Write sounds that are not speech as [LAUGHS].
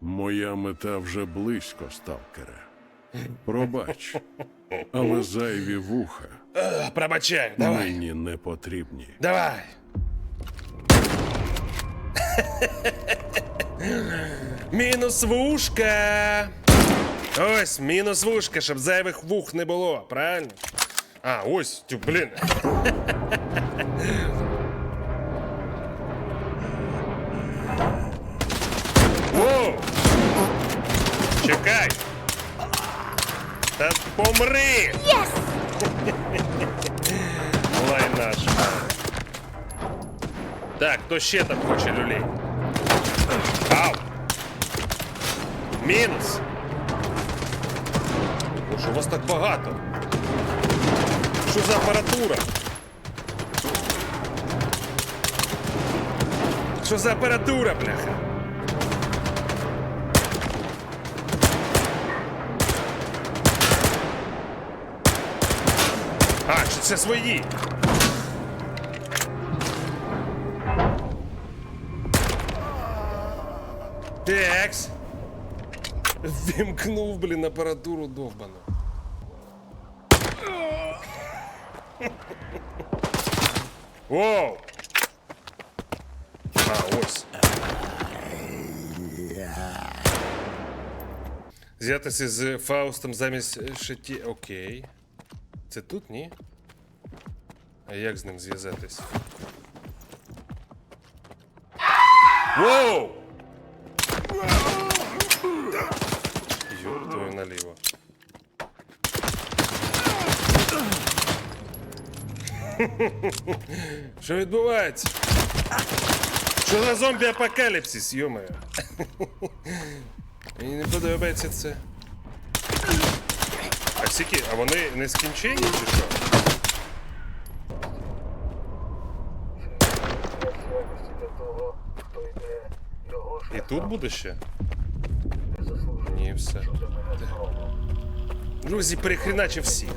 Моя мета вже близько, сталкере. Пробач, але зайві вуха Е, Пробачай, давай. мені не потрібні. Давай. мінус вушка. Ось, мінус вушка, щоб зайвих вух не було, правильно? А, ось, тю, блін. Чекай! Та помри! Yes! Лайна ж. Так, хто ще там хоче люлей? Ау! Мінус! О, що вас так багато? Що за апаратура? Що за апаратура, бляха? А, чи це свої? Текс. Вімкнув, блін, апаратуру довбану. Воу! А, ось. З'ятися з Фаустом замість шитті. Окей. Це тут, ні? А як з ним зв'язатись? Воу! Ёб твою наліво. [LAUGHS] Що відбувається? Що за зомбі апокаліпсис, йомаю? [LAUGHS] Мені не подобається це. А а вони не скінчені чи що? І тут буде ще? Ні, все. Друзі, перехреначив всіх.